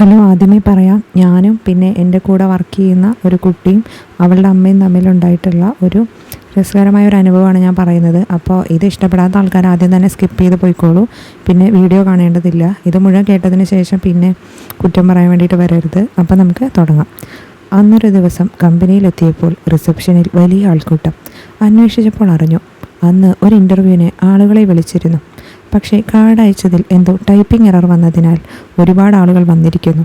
Hello ആദ്യമേ പറയാം. ഞാനും പിന്നെ എന്റെ കൂടെ വർക്ക് ചെയ്യുന്ന ഒരു കുട്ടിയും അവളുടെ അമ്മയും തമ്മിലുണ്ടായിട്ടുള്ള ഒരു രസകരമായ ഒരു അനുഭവമാണ് ഞാൻ പറയുന്നത്. അപ്പോൾ ഇത് ഇഷ്ടപ്പെടാത്ത ആൾക്കാർ ആദ്യം തന്നെ സ്കിപ്പ് ചെയ്ത് പോയിക്കോളൂ. പിന്നെ വീഡിയോ കാണേണ്ടതില്ല. ഇത് മുഴുവൻ കേട്ടതിന് ശേഷം പിന്നെ കുറ്റം പറയാൻ വേണ്ടിയിട്ട് വരരുത്. അപ്പോൾ നമുക്ക് തുടങ്ങാം. അന്നൊരു ദിവസം കമ്പനിയിലെത്തിയപ്പോൾ റിസപ്ഷനിൽ വലിയ ആൾക്കൂട്ടം അന്വേഷിച്ചപ്പോൾ അറിഞ്ഞു. അന്ന് ഒരു ഇന്റർവ്യൂവിന് ആളുകളെ വിളിച്ചിരുന്നു. പക്ഷേ കാർഡ് അയച്ചതിൽ എന്തോ ടൈപ്പിംഗ് എറർ വന്നതിനാൽ ഒരുപാട് ആളുകൾ വന്നിരിക്കുന്നു.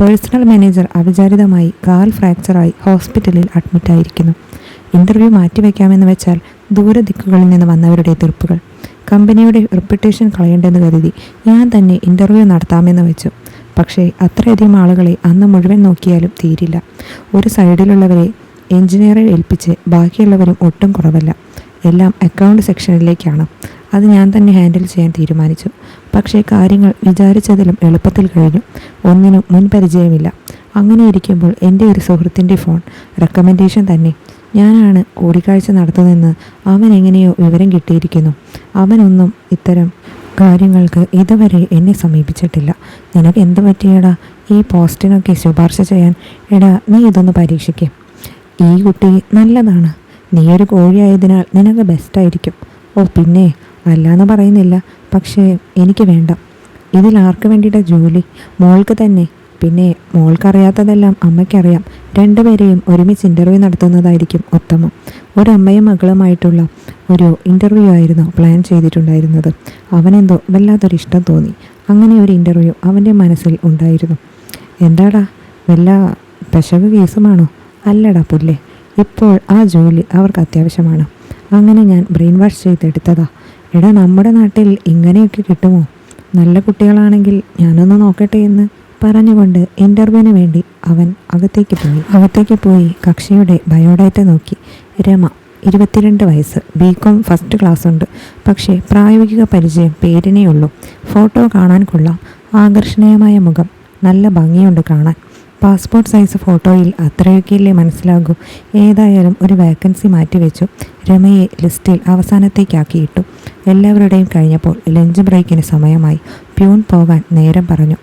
പേഴ്സണൽ മാനേജർ അവിചാരിതമായി കാൽ ഫ്രാക്ചറായി ഹോസ്പിറ്റലിൽ അഡ്മിറ്റായിരിക്കുന്നു ഇന്റർവ്യൂ മാറ്റിവെക്കാമെന്ന് വെച്ചാൽ ദൂരദിക്കുകളിൽ നിന്ന് വന്നവരുടെ എതിർപ്പുകൾ. കമ്പനിയുടെ റെപ്യൂട്ടേഷൻ കളയേണ്ടെന്ന് കരുതി ഞാൻ തന്നെ ഇന്റർവ്യൂ നടത്താമെന്ന് വെച്ചു. പക്ഷേ അത്രയധികം ആളുകളെ അന്ന് മുഴുവൻ നോക്കിയാലും തീരില്ല. ഒരു സൈഡിലുള്ളവരെ എഞ്ചിനീയറെ ഏൽപ്പിച്ച് ബാക്കിയുള്ളവരും ഒട്ടും കുറവല്ല. എല്ലാം അക്കൗണ്ട് സെക്ഷനിലേക്കാണ് അത് ഞാൻ തന്നെ ഹാൻഡിൽ ചെയ്യാൻ തീരുമാനിച്ചു. പക്ഷേ കാര്യങ്ങൾ വിചാരിച്ചതിലും എളുപ്പത്തിൽ കഴിഞ്ഞു. ഒന്നിനും മുൻപരിചയമില്ല. അങ്ങനെ ഇരിക്കുമ്പോൾ എന്റെ ഒരു സുഹൃത്തിന്റെ ഫോൺ റെക്കമെൻഡേഷൻ തന്നെ. ഞാനാണ് കൂടിക്കാഴ്ച നടത്തുന്നതെന്ന് അവൻ എങ്ങനെയോ വിവരം കിട്ടിയിരിക്കുന്നു. അവനൊന്നും ഇത്തരം കാര്യങ്ങൾക്ക് ഇതുവരെ എന്നെ സമീപിച്ചിട്ടില്ല. നിനക്ക് എന്ത് പറ്റിയടാ? ഈ പോസ്റ്റിനൊക്കെ ശുപാർശ ചെയ്യാൻ. എടാ നീ ഇതൊന്ന് പരീക്ഷിക്കേ. ഈ കുട്ടി നല്ലതാണ്. നീ ഒരു കോഴിയായതിനാൽ നിനക്ക് ബെസ്റ്റായിരിക്കും ഓ പിന്നെ? അല്ലാന്ന് പറയുന്നില്ല. പക്ഷേ എനിക്ക് വേണ്ട. ഇതിൽ ആർക്ക് വേണ്ടിയിട്ടാ ജോലി? മോൾക്ക് തന്നെ. പിന്നെ മോൾക്കറിയാത്തതെല്ലാം അമ്മയ്ക്കറിയാം. രണ്ടുപേരെയും ഒരുമിച്ച് ഇന്റർവ്യൂ നടത്തുന്നതായിരിക്കും ഉത്തമം. അമ്മയും മകളുമായിട്ടുള്ള ഒരു ഇന്റർവ്യൂ ആയിരുന്നു പ്ലാൻ ചെയ്തിട്ടുണ്ടായിരുന്നത്. അവനെന്തോ വല്ലാത്തൊരു ഇഷ്ടം തോന്നി. അങ്ങനെ ഒരു ഇന്റർവ്യൂ അവന്റെ മനസ്സിൽ ഉണ്ടായിരുന്നു. എന്താടാ? വല്ല പെശക് കേസുമാണോ? അല്ലടാ പുല്ലേ. ഇപ്പോൾ ആ ജോലി അവർക്ക് അത്യാവശ്യമാണ്. അങ്ങനെ ഞാൻ ബ്രെയിൻ വാഷ് ചെയ്തെടുത്തതാ. എടാ നമ്മുടെ നാട്ടിൽ ഇങ്ങനെയൊക്കെ കിട്ടുമോ? നല്ല കുട്ടികളാണെങ്കിൽ ഞാനൊന്ന് നോക്കട്ടെ എന്ന് പറഞ്ഞുകൊണ്ട് ഇന്റർവ്യൂവിന് വേണ്ടി അവൻ അകത്തേക്ക് പോയി. അകത്തേക്ക് പോയി കക്ഷിയുടെ ബയോഡാറ്റ നോക്കി. രമ ഇരുപത്തിരണ്ട് വയസ്സ്. ബികോം ഫസ്റ്റ് ക്ലാസ് ഉണ്ട്. പക്ഷേ പ്രായോഗിക പരിചയം പേരിനേ ഉള്ളൂ. ഫോട്ടോ കാണാൻ കൊള്ളാം. ആകർഷണീയമായ മുഖം. നല്ല ഭംഗിയുണ്ട് കാണാൻ. പാസ്പോർട്ട് സൈസ് ഫോട്ടോയിൽ അത്രയൊക്കെയല്ലേ മനസ്സിലാകൂ. ഏതായാലും ഒരു വേക്കൻസി മാറ്റിവെച്ചു. രമയെ ലിസ്റ്റിൽ അവസാനത്തേക്കാക്കിയിട്ടു എല്ലാവരുടെയും കഴിഞ്ഞപ്പോൾ ലഞ്ച് ബ്രേക്കിന് സമയമായി. പ്യൂൺ പോകാൻ നേരം പറഞ്ഞു.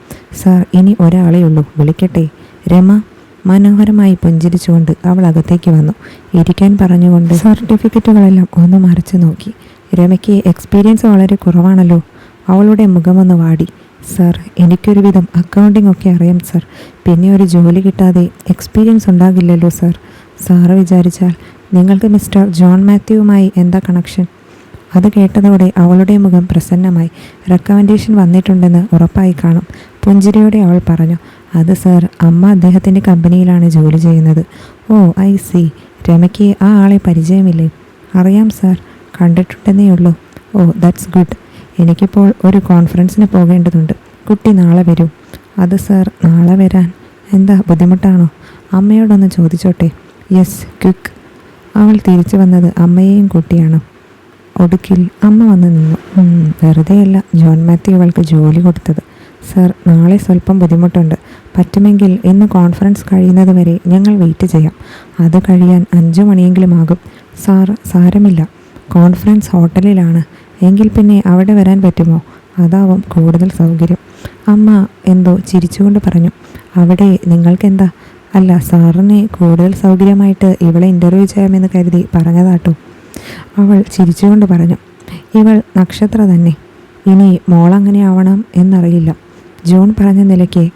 സാർ ഇനി ഒരാളേ ഉള്ളൂ. വിളിക്കട്ടെ? രമ മനോഹരമായി പുഞ്ചിരിച്ചുകൊണ്ട് അവൾ അകത്തേക്ക് വന്നു. ഇരിക്കാൻ പറഞ്ഞുകൊണ്ട് സർട്ടിഫിക്കറ്റുകളെല്ലാം ഒന്ന് മറിച്ചു നോക്കി. രമയ്ക്ക് എക്സ്പീരിയൻസ് വളരെ കുറവാണല്ലോ. അവളുടെ മുഖമൊന്ന് വാടി. സർ എനിക്കൊരുവിധം അക്കൗണ്ടിംഗ് ഒക്കെ അറിയാം സർ. പിന്നെ ഒരു ജോലി കിട്ടാതെ എക്സ്പീരിയൻസ് ഉണ്ടാകില്ലല്ലോ സർ. സാറ് വിചാരിച്ചാൽ നിങ്ങൾക്ക് മിസ്റ്റർ ജോൺ മാത്യുവുമായി എന്താ കണക്ഷൻ അത് കേട്ടതോടെ അവളുടെ മുഖം പ്രസന്നമായി. റെക്കമെൻഡേഷൻ വന്നിട്ടുണ്ടെന്ന് ഉറപ്പായി കാണും. പുഞ്ചിരിയോടെ അവൾ പറഞ്ഞു അത് സർ അമ്മ അദ്ദേഹത്തിന്റെ കമ്പനിയിലാണ് ജോലി ചെയ്യുന്നത്. Oh I see. രമയ്ക്ക് ആ ആളെ പരിചയമില്ലേ? അറിയാം സർ കണ്ടിട്ടുണ്ടെന്നേ ഉള്ളൂ. Oh that's good. എനിക്കിപ്പോൾ ഒരു കോൺഫറൻസിന് പോകേണ്ടതുണ്ട്. കുട്ടി നാളെ വരൂ. അത് സർ നാളെ വരാൻ എന്താ ബുദ്ധിമുട്ടാണോ? അമ്മയോടൊന്ന് ചോദിച്ചോട്ടെ. Yes quick. അവൾ തിരിച്ചു വന്നത് അമ്മയെയും കുട്ടിയാണ്. ഒടുക്കിൽ അമ്മ വന്ന് നിന്നു. "ഉം, വെറുതെയല്ല ജോൺ മാത്യു അവൾക്ക് ജോലി കൊടുത്തത്. സർ നാളെ സ്വല്പം ബുദ്ധിമുട്ടുണ്ട്. പറ്റുമെങ്കിൽ ഇന്ന് കോൺഫറൻസ് കഴിയുന്നത് വരെ ഞങ്ങൾ വെയിറ്റ് ചെയ്യാം. അത് കഴിയാൻ അഞ്ചു മണിയെങ്കിലും ആകും. സാർ സാരമില്ല. കോൺഫറൻസ് ഹോട്ടലിലാണ്. എങ്കിൽ പിന്നെ അവിടെ വരാൻ പറ്റുമോ? അതാവും കൂടുതൽ സൗകര്യം. അമ്മ എന്തോ ചിരിച്ചുകൊണ്ട് പറഞ്ഞു. അവിടെ നിങ്ങൾക്കെന്താ? അല്ല സാറിനെ കൂടുതൽ സൗകര്യമായിട്ട് ഇവളെ ഇന്റർവ്യൂ ചെയ്യാമെന്ന് കരുതി പറഞ്ഞതാട്ടോ. അവൾ ചിരിച്ചുകൊണ്ട് പറഞ്ഞു ഇവൾ നക്ഷത്ര തന്നെ. ഇനി മോളങ്ങനെ ആവണം എന്നറിയില്ല. ജോൺ പറഞ്ഞ നിലയ്ക്ക്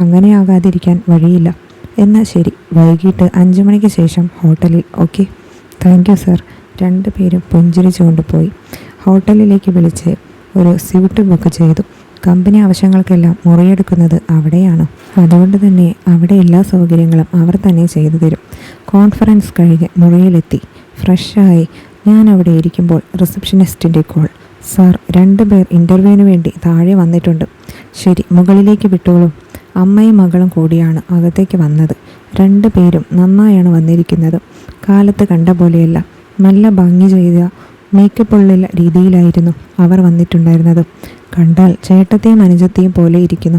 അങ്ങനെ ആകാതിരിക്കാൻ വഴിയില്ല. എന്നാൽ ശരി വൈകിട്ട് അഞ്ചു മണിക്ക് ശേഷം ഹോട്ടലിൽ ഓക്കെ? Thank you sir. രണ്ടുപേരും പുഞ്ചിരിച്ചുകൊണ്ട് പോയി ഹോട്ടലിലേക്ക് വിളിച്ച് ഒരു സ്യൂട്ട് ബുക്ക് ചെയ്തു. കമ്പനി ആവശ്യങ്ങൾക്കെല്ലാം മുറിയെടുക്കുന്നത് അവിടെയാണ്. അതുകൊണ്ട് തന്നെ അവിടെ എല്ലാ സൗകര്യങ്ങളും അവർ തന്നെ ചെയ്തു തരും. കോൺഫറൻസ് കഴിഞ്ഞ് മുറിയിലെത്തി. ഫ്രഷായി ഞാൻ അവിടെ ഇരിക്കുമ്പോൾ റിസപ്ഷനിസ്റ്റിന്റെ കോൾ. സാർ രണ്ട് പേർ ഇന്റർവ്യൂവിന് വേണ്ടി താഴെ വന്നിട്ടുണ്ട്. ശരി മുകളിലേക്ക് വിട്ടോളൂ. അമ്മയും മകളും കൂടിയാണ് അകത്തേക്ക് വന്നത്. രണ്ട് പേരും നന്നായാണ് വന്നിരിക്കുന്നത്. കാലത്ത് കണ്ട പോലെയല്ല. നല്ല ഭംഗി ചെയ്ത മേക്കപ്പുള്ള രീതിയിലായിരുന്നു അവർ വന്നിട്ടുണ്ടായിരുന്നത്. കണ്ടാൽ ചേട്ടത്തെയും അനുജത്തെയും പോലെ ഇരിക്കുന്നു.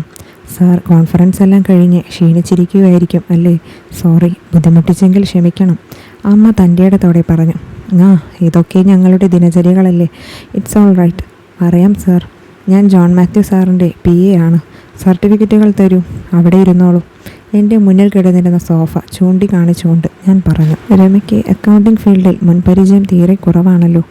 സാർ കോൺഫറൻസ് എല്ലാം കഴിഞ്ഞ് ക്ഷീണിച്ചിരിക്കുകയായിരിക്കും അല്ലേ? സോറി ബുദ്ധിമുട്ടിച്ചെങ്കിൽ ക്ഷമിക്കണം. അമ്മ തന്റെ ഇടത്തോടെ പറഞ്ഞു. ആ ഇതൊക്കെ ഞങ്ങളുടെ ദിനചര്യകളല്ലേ? ഇറ്റ്സ് ഓൾ റൈറ്റ് അറിയാം സാർ ഞാൻ ജോൺ മാത്യു സാറിന്റെ പി എ ആണ്. സർട്ടിഫിക്കറ്റുകൾ തരൂ. അവിടെ ഇരുന്നോളൂ. എന്റെ മുന്നിൽ കിടന്നിരുന്ന സോഫ ചൂണ്ടി കാണിച്ചുകൊണ്ട് ഞാൻ പറഞ്ഞു രമയ്ക്ക് അക്കൗണ്ടിംഗ് ഫീൽഡിൽ മുൻപരിചയം തീരെ കുറവാണല്ലോ.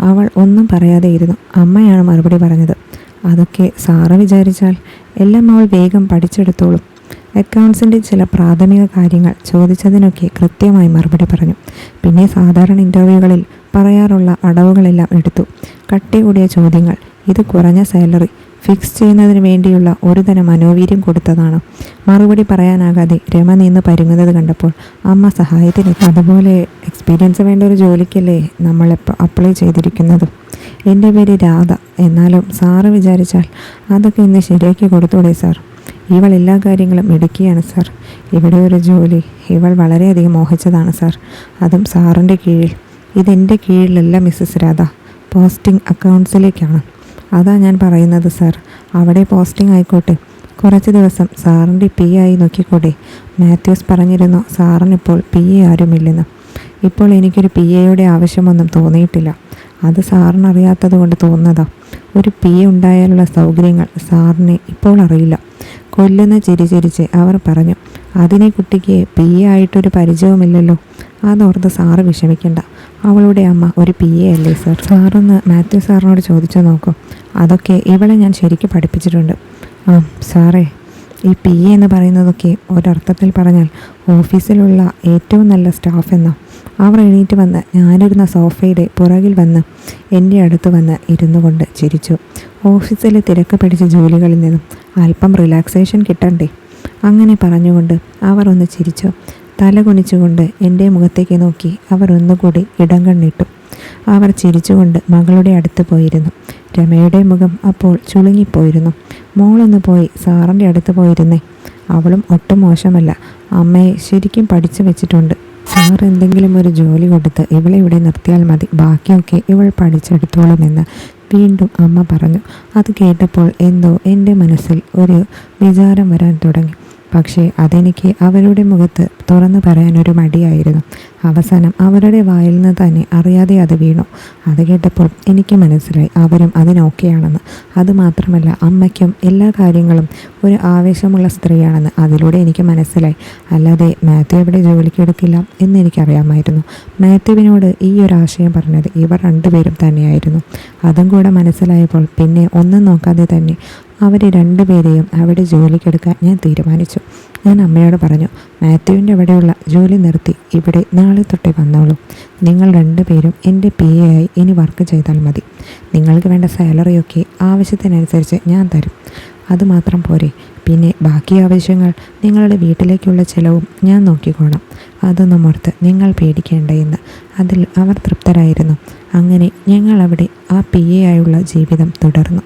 അവൾ ഒന്നും പറയാതെ ഇരുന്നു. അമ്മയാണ് മറുപടി പറഞ്ഞത്. അതൊക്കെ സാറ് വിചാരിച്ചാൽ എല്ലാം അവൾ വേഗം പഠിച്ചെടുത്തോളും. അക്കൗണ്ട്സിന്റെ ചില പ്രാഥമിക കാര്യങ്ങൾ ചോദിച്ചതിനൊക്കെ കൃത്യമായി മറുപടി പറഞ്ഞു. പിന്നെ സാധാരണ ഇന്റർവ്യൂകളിൽ പറയാറുള്ള അടവുകളെല്ലാം എടുത്തു. കട്ടി കൂടിയ ചോദ്യങ്ങൾ ഇത് കുറഞ്ഞ സാലറി ഫിക്സ് ചെയ്യുന്നതിന് വേണ്ടിയുള്ള ഒരുതരം മനോവീര്യം കൊടുത്തതാണ്. മറുപടി പറയാനാകാതെ രമ നിന്ന് പരുങ്ങുന്നത് കണ്ടപ്പോൾ അമ്മ സഹായത്തിന് അതുപോലെ എക്സ്പീരിയൻസ് വേണ്ട ഒരു ജോലിക്കല്ലേ നമ്മൾ അപ്ലൈ ചെയ്തിരിക്കുന്നത്? എന്റെ പേര് രാധ എന്നാലും സാറ് വിചാരിച്ചാൽ അതൊക്കെ ഇന്ന് ശരിയാക്കി കൊടുത്തൂടെ സാർ? ഇവൾ എല്ലാ കാര്യങ്ങളും എടുക്കുകയാണ് സാർ. ഇവിടെ ഒരു ജോലി. ഇവൾ വളരെയധികം മോഹിച്ചതാണ് സാർ. അതും സാറിന്റെ കീഴിൽ. ഇതെന്റെ കീഴിലല്ല മിസ്സസ് രാധ. പോസ്റ്റിംഗ് അക്കൗണ്ട്സിലേക്കാണ്. അതാ ഞാൻ പറയുന്നത് സാർ. അവിടെ പോസ്റ്റിംഗ് ആയിക്കോട്ടെ. കുറച്ച് ദിവസം സാറിന്റെ പി ആയി നോക്കിക്കൂടെ മാത്യൂസ് പറഞ്ഞിരുന്നു സാറിനിപ്പോൾ പി എ ആരുമില്ലെന്ന്. ഇപ്പോൾ എനിക്കൊരു പി എയുടെ ആവശ്യമൊന്നും തോന്നിയിട്ടില്ല. അത് സാറിനറിയാത്തത് കൊണ്ട് തോന്നുന്നതാ. ഒരു പി എ ഉണ്ടായാലുള്ള സൗകര്യങ്ങൾ സാറിന് ഇപ്പോൾ അറിയില്ല. കൊല്ലുന്ന ചിരി ചിരിച്ച് അവർ പറഞ്ഞു അതിനെ കുട്ടിക്ക് പി എ ആയിട്ടൊരു പരിചയവുമില്ലല്ലോ അതോർത്ത് സാറ് വിഷമിക്കണ്ട. അവളുടെ അമ്മ ഒരു പി എ അല്ലേ സർ? സാറൊന്ന് മാത്യു സാറിനോട് ചോദിച്ചു നോക്കൂ. അതൊക്കെ ഇവളെ ഞാൻ ശരിക്കും പഠിപ്പിച്ചിട്ടുണ്ട്. ആ സാറേ ഈ പി എ എന്ന് പറയുന്നതൊക്കെ ഒരർത്ഥത്തിൽ പറഞ്ഞാൽ ഓഫീസിലുള്ള ഏറ്റവും നല്ല സ്റ്റാഫ് എന്നോ. അവർ എണീറ്റ് വന്ന് ഞാനിരുന്ന സോഫയുടെ പുറകിൽ വന്ന് എന്റെ അടുത്ത് വന്ന് ഇരുന്നു കൊണ്ട് ചിരിച്ചു. ഓഫീസിലെ തിരക്ക് പിടിച്ച ജോലികളിൽ നിന്നും അല്പം റിലാക്സേഷൻ കിട്ടണ്ടേ? അങ്ങനെ പറഞ്ഞുകൊണ്ട് അവർ ഒന്ന് ചിരിച്ചു. തല കുനിച്ചുകൊണ്ട് എന്റെ മുഖത്തേക്ക് നോക്കി അവർ ഒന്നുകൂടി ഇടം കണ്ണിട്ടു. അവർ ചിരിച്ചുകൊണ്ട് മകളുടെ അടുത്ത് പോയിരുന്നു. രമയുടെ മുഖം അപ്പോൾ ചുളുങ്ങിപ്പോയിരുന്നു. മോളൊന്ന് പോയി സാറിന്റെ അടുത്ത് പോയിരുന്നേ. അവളും ഒട്ടും മോശമല്ല. അമ്മയെ ശരിക്കും പഠിച്ചു വെച്ചിട്ടുണ്ട്. സാർ എന്തെങ്കിലും ഒരു ജോലി കൊടുത്ത് ഇവളെ ഇവിടെ നിർത്തിയാൽ മതി ബാക്കിയൊക്കെ ഇവൾ പഠിച്ചെടുത്തോളുമെന്ന് വീണ്ടും അമ്മ പറഞ്ഞു. അത് കേട്ടപ്പോൾ എന്തോ എന്റെ മനസ്സിൽ ഒരു വിചാരം വരാൻ തുടങ്ങി. പക്ഷേ അതെനിക്ക് അവരുടെ മുഖത്ത് തുറന്നു പറയാനൊരു മടിയായിരുന്നു. അവസാനം അവരുടെ വായിൽ നിന്ന് തന്നെ അറിയാതെ അത് വീണു. അത് കേട്ടപ്പോൾ എനിക്ക് മനസ്സിലായി അവരും അതിനൊക്കെയാണെന്ന്. അതുമാത്രമല്ല അമ്മയ്ക്കും എല്ലാ കാര്യങ്ങളും ഒരു ആവേശമുള്ള സ്ത്രീയാണെന്ന് അതിലൂടെ എനിക്ക് മനസ്സിലായി. അല്ലാതെ മാത്യു എവിടെ ജോലിക്ക് എടുക്കില്ല എന്ന് മാത്യുവിനോട് ഈ ഒരു ആശയം പറഞ്ഞത് ഇവർ രണ്ടുപേരും തന്നെയായിരുന്നു. അതും കൂടെ മനസ്സിലായപ്പോൾ പിന്നെ ഒന്നും നോക്കാതെ തന്നെ അവരെ രണ്ടുപേരെയും അവിടെ ജോലിക്കെടുക്കാൻ ഞാൻ തീരുമാനിച്ചു. ഞാൻ അമ്മയോട് പറഞ്ഞു മാത്യുവിന്റെ അവിടെയുള്ള ജോലി നിർത്തി ഇവിടെ നാളെ തൊട്ടേ വന്നോളൂ. നിങ്ങൾ രണ്ടുപേരും എന്റെ പി എ ആയി ഇനി വർക്ക് ചെയ്താൽ മതി. നിങ്ങൾക്ക് വേണ്ട സാലറിയൊക്കെ ആവശ്യത്തിനനുസരിച്ച് ഞാൻ തരും. അതുമാത്രം പോരെ. പിന്നെ ബാക്കി ആവശ്യങ്ങൾ നിങ്ങളുടെ വീട്ടിലേക്കുള്ള ചിലവും ഞാൻ നോക്കിക്കോണം. അതൊന്നും ഓർത്ത് നിങ്ങൾ പേടിക്കേണ്ട എന്ന് അതിൽ അവർ തൃപ്തരായിരുന്നു. അങ്ങനെ ഞങ്ങൾ അവിടെ ആ പി എ ആയുള്ള ജീവിതം തുടർന്നു.